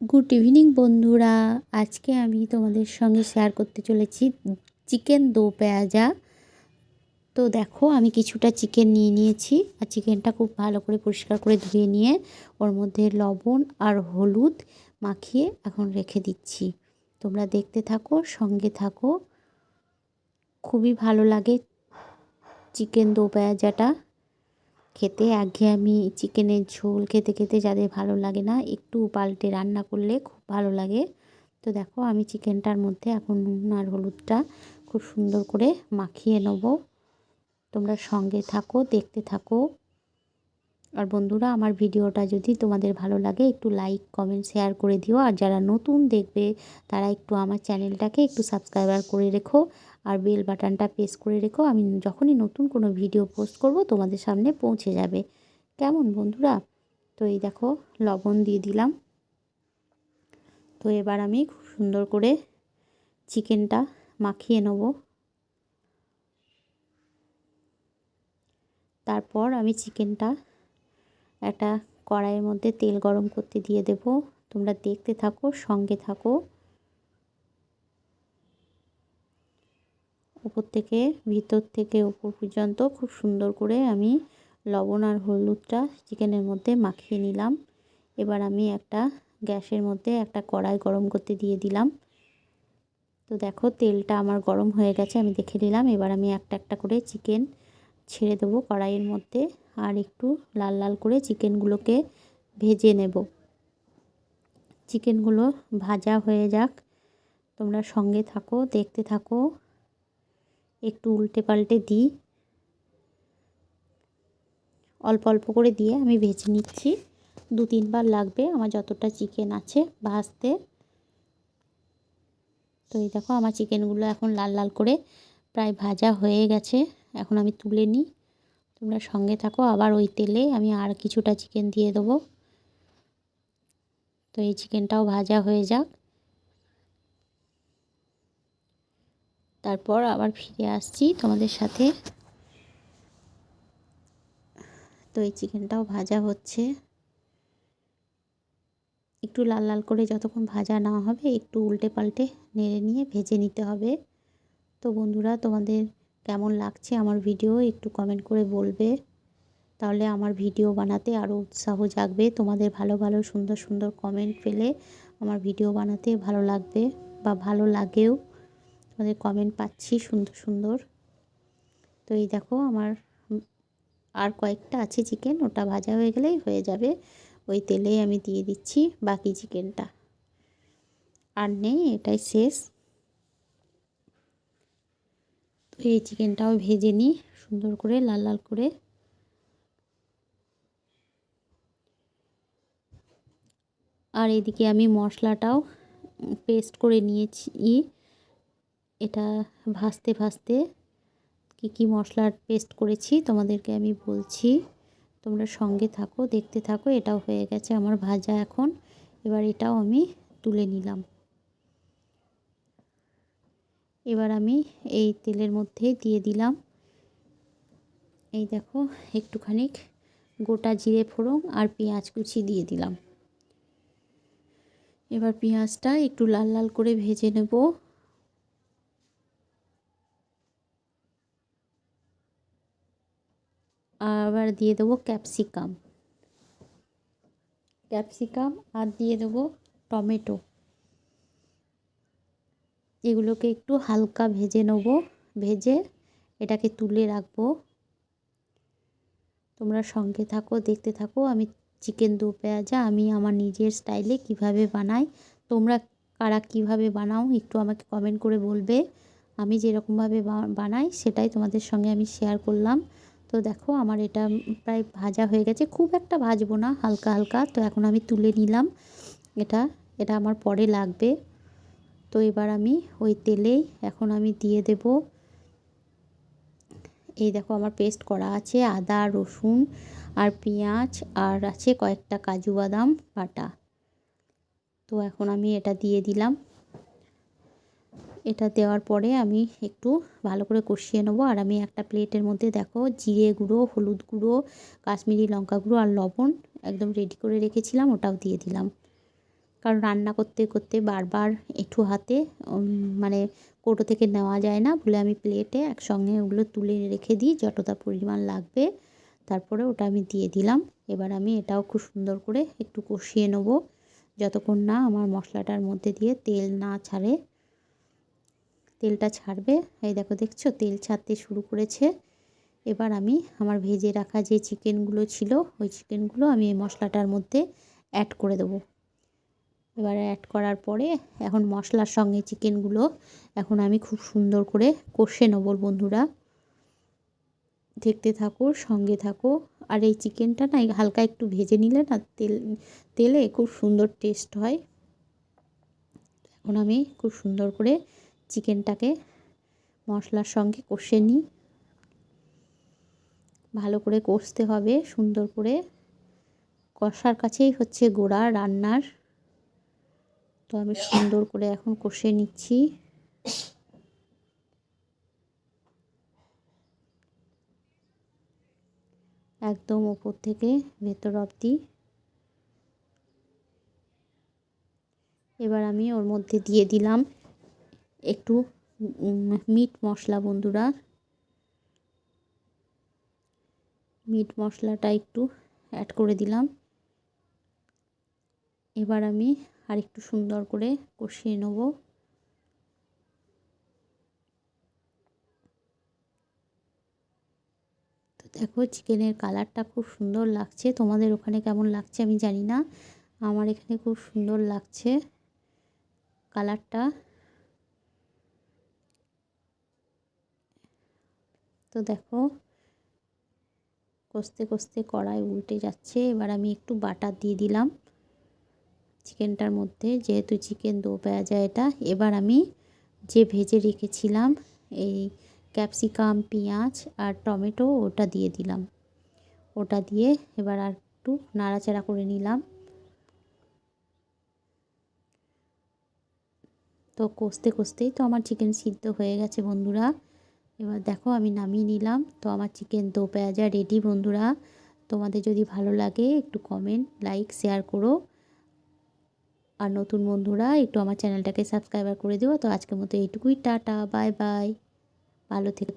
Good evening বন্ধুরা। আজকে আমি তোমাদের সঙ্গে শেয়ার করতে চলেছি চিকেন দো পেঁয়াজা। তো দেখো, আমি কিছুটা চিকেন নিয়ে নিয়েছি আর চিকেনটা খুব ভালো করে পরিষ্কার করে ধুয়ে নিয়ে ওর মধ্যে লবণ আর হলুদ মাখিয়ে এখন রেখে দিচ্ছি। তোমরা দেখতে থাকো, সঙ্গে থাকো। খুবই ভালো লাগে চিকেন দো পেঁয়াজাটা। খেতে, আগে আমি চিকেনের ঝোল খেতে খেতে যাদের ভালো লাগে না, একটু পাল্টে রান্না করলে খুব ভালো লাগে। তো দেখো, আমি চিকেনটার মধ্যে এখন নুন আর হলুদটা খুব সুন্দর করে মাখিয়ে নেব। তোমরা সঙ্গে থাকো, দেখতে থাকো। আর বন্ধুরা, আমার ভিডিওটা যদি তোমাদের ভালো লাগে, একটু লাইক কমেন্ট শেয়ার করে দিও। আর যারা নতুন দেখবে, তারা একটু আমার চ্যানেলটাকে একটু সাবস্ক্রাইবার করে রেখো আর বেল বাটনটা প্রেস করে রেখো। আমি যখনই নতুন কোনো ভিডিও পোস্ট করব, তোমাদের সামনে পৌঁছে যাবে। কেমন বন্ধুরা? তো এই দেখো, লবণ দিয়ে দিলাম। তো এবার আমি খুব সুন্দর করে চিকেনটা মাখিয়ে নেব। তারপর আমি চিকেনটা একটা কড়াইয়ের মধ্যে তেল গরম করতে দিয়ে দেব। তোমরা দেখতে থাকো, সঙ্গে থাকো। উপর থেকে, ভিতর থেকে, উপর পর্যন্ত খুব সুন্দর করে আমি লবণ আর হলুদটা চিকেনের মধ্যে মাখিয়ে নিলাম। এবার আমি একটা গ্যাসের মধ্যে একটা কড়াই গরম করতে দিয়ে দিলাম। তো দেখো, তেলটা আমার গরম হয়ে গেছে, আমি দেখে নিলাম। এবার আমি একটা একটা করে চিকেন ছেড়ে দেবো কড়াইয়ের মধ্যে। আর একটু লাল লাল করে চিকেনগুলোকে ভেজে নেব। চিকেনগুলো ভাজা হয়ে যাক। তোমরা সঙ্গে থাকো, দেখতে থাকো। একটু উল্টে পাল্টে দিই। অল্প অল্প করে দিয়ে আমি ভেজে নিচ্ছি। দু তিনবার লাগবে আমার যতটা চিকেন আছে ভাজতে। তো এই দেখো, আমার চিকেনগুলো এখন লাল লাল করে প্রায় ভাজা হয়ে গেছে। এখন আমি তুলে নিই। তোমরা সঙ্গে থাকো, আবার ওই তেলে আমি আর কিছুটা চিকেন দিয়ে দেবো। তো এই চিকেনটাও ভাজা হয়ে যাক। তারপর আবার ফিরে আসছি তোমাদের সাথে। তো এই চিকেনটাও ভাজা হচ্ছে। একটু লাল লাল করে যতক্ষণ ভাজা না হবে, একটু উল্টে পাল্টে নেড়ে নিয়ে ভেজে নিতে হবে। তো বন্ধুরা, তোমাদের কেমন লাগছে আমার ভিডিও একটু কমেন্ট করে বলবে। তাহলে আমার ভিডিও বানাতে আরও উৎসাহ জাগবে। তোমাদের ভালো ভালো, সুন্দর সুন্দর কমেন্ট পেলে আমার ভিডিও বানাতে ভালো লাগবে বা ভালো লাগেও। তোমাদের কমেন্ট পাচ্ছি সুন্দর সুন্দর। তো এই দেখো আমার আর কয়েকটা আছে চিকেন ওটা ভাজা হয়ে গেলেই হয়ে যাবে। ওই তেলেই আমি দিয়ে দিচ্ছি বাকি চিকেনটা আর নেই, এটাই শেষ তো এই চিকেনটাও ভেজে নিই, সুন্দর করে, লাল লাল করে। আর এদিকে আমি মশলাটাও পেস্ট করে নিয়েছি। এটা ভাজতে ভাজতে কী কী মশলার পেস্ট করেছি তোমাদেরকে আমি বলছি। তোমরা সঙ্গে থাকো, দেখতে থাকো, এটাও হয়ে গেছে আমার ভাজা এখন। এবার এটাও আমি তুলে নিলাম। এবার আমি এই তেলের মধ্যে দিয়ে দিলাম। এই দেখো একটুখানি গোটা জিরে ফোড়ন আর পেঁয়াজ কুচি দিয়ে দিলাম। এবার পেঁয়াজটা একটু লাল লাল করে ভেজে নেব। আবার দিয়ে দেবো ক্যাপসিকাম। ক্যাপসিকাম আর দিয়ে দেবো টমেটো। এগুলোকে একটু হালকা ভেজে নেব। ভেজে এটাকে তুলে রাখব। তোমরা সঙ্গে থাকো, দেখতে থাকো। আমি চিকেন দু পেঁয়াজা, আমি আমার নিজের স্টাইলে কীভাবে বানাই, তোমরা কারা কীভাবে বানাও একটু আমাকে কমেন্ট করে বলবে। আমি যেরকমভাবে বানাই সেটাই তোমাদের সঙ্গে আমি শেয়ার করলাম। তো দেখো, আমার এটা প্রায় ভাজা হয়ে গেছে। খুব একটা ভাজবো না, হালকা হালকা। তো এখন আমি তুলে নিলাম। এটা এটা আমার পরে লাগবে। তো এবার আমি ওই তেলেই এখন আমি দিয়ে দেব। এই দেখো আমার পেস্ট করা আছে আদা, রসুন আর পেঁয়াজ আর আছে কয়েকটা কাজু বাদাম বাটা। তো এখন আমি এটা দিয়ে দিলাম। এটা দেওয়ার পরে আমি একটু ভালো করে কষিয়ে নেব আর আমি একটা প্লেটের মধ্যে দেখো জিরে গুঁড়ো, হলুদ গুঁড়ো, কাশ্মীরি লঙ্কা গুঁড়ো আর লবণ একদম রেডি করে রেখেছিলাম, ওটাও দিয়ে দিলাম। কারণ রান্না করতে করতে বারবার একটু হাতে মানে কৌটো থেকে নেওয়া যায় না বলে আমি প্লেটে একসঙ্গে ওগুলো তুলে রেখে দিই, যতটা পরিমাণ লাগবে। তারপরে ওটা আমি দিয়ে দিলাম। এবার আমি এটাও খুব সুন্দর করে একটু কষিয়ে নেব। যতক্ষণ না আমার মশলাটার মধ্যে দিয়ে তেল না ছাড়ে, তেলটা ছাড়বে। এই দেখো, দেখছ? তেল ছাড়তে শুরু করেছে। এবার আমি আমার ভেজে রাখা যে চিকেনগুলো ছিল, ওই চিকেনগুলো আমি এই মশলাটার মধ্যে অ্যাড করে দেবো। এবার অ্যাড করার পরে এখন মশলার সঙ্গে চিকেনগুলো এখন আমি খুব সুন্দর করে কষে নেব বন্ধুরা। দেখতে থাকো, সঙ্গে থাকো। আর এই চিকেনটা না হালকা একটু ভেজে নিলে না তেল, তেলে খুব সুন্দর টেস্ট হয়। এখন আমি খুব সুন্দর করে চিকেনটাকে মশলার সঙ্গে কষে নিই। ভালো করে কষতে হবে, সুন্দর করে। কষার কাছেই হচ্ছে গোড়া রান্নার। তো আমি সুন্দর করে এখন কষে নিচ্ছি। একদম ওপর থেকে ভেতর অবধি। এবার আমি ওর মধ্যে দিয়ে দিলাম একটু মিট মশলা বন্ধুরা। মিট মশলাটা একটু অ্যাড করে দিলাম। এবার আমি আর একটু সুন্দর করে কষিয়ে নেব। দেখো, চিকেনের কালারটা খুব সুন্দর লাগছে। তোমাদের ওখানে কেমন লাগছে আমি জানি না। আমার এখানে খুব সুন্দর লাগছে কালারটা। তো দেখো, কষতে কষতে কড়াই উল্টে যাচ্ছে। এবার আমি একটু বাটার দিয়ে দিলাম। চিকেনটার মধ্যে যেহেতু চিকেন দো পেঁয়াজা এটা, এবার আমি যে ভেজে রেখেছিলাম এই ক্যাপসিকাম, পেঁয়াজ আর টমেটো, ওটা দিয়ে দিলাম। ওটা দিয়ে এবার আর একটু নাড়াচাড়া করে নিলাম। তো কষতে কষতেই তো আমার চিকেন সিদ্ধ হয়ে গেছে বন্ধুরা। এবার দেখো আমি নামিয়ে নিলাম। তো আমার চিকেন দো পেঁয়াজা রেডি বন্ধুরা। তোমাদের যদি ভালো লাগে একটু কমেন্ট লাইক শেয়ার করো। আর নতুন বন্ধুরা, একটু আমার চ্যানেলটাকে সাবস্ক্রাইবার করে দিও। তো আজকের মতো এইটুকুই, টাটা বাই বাই ভালো থেকে।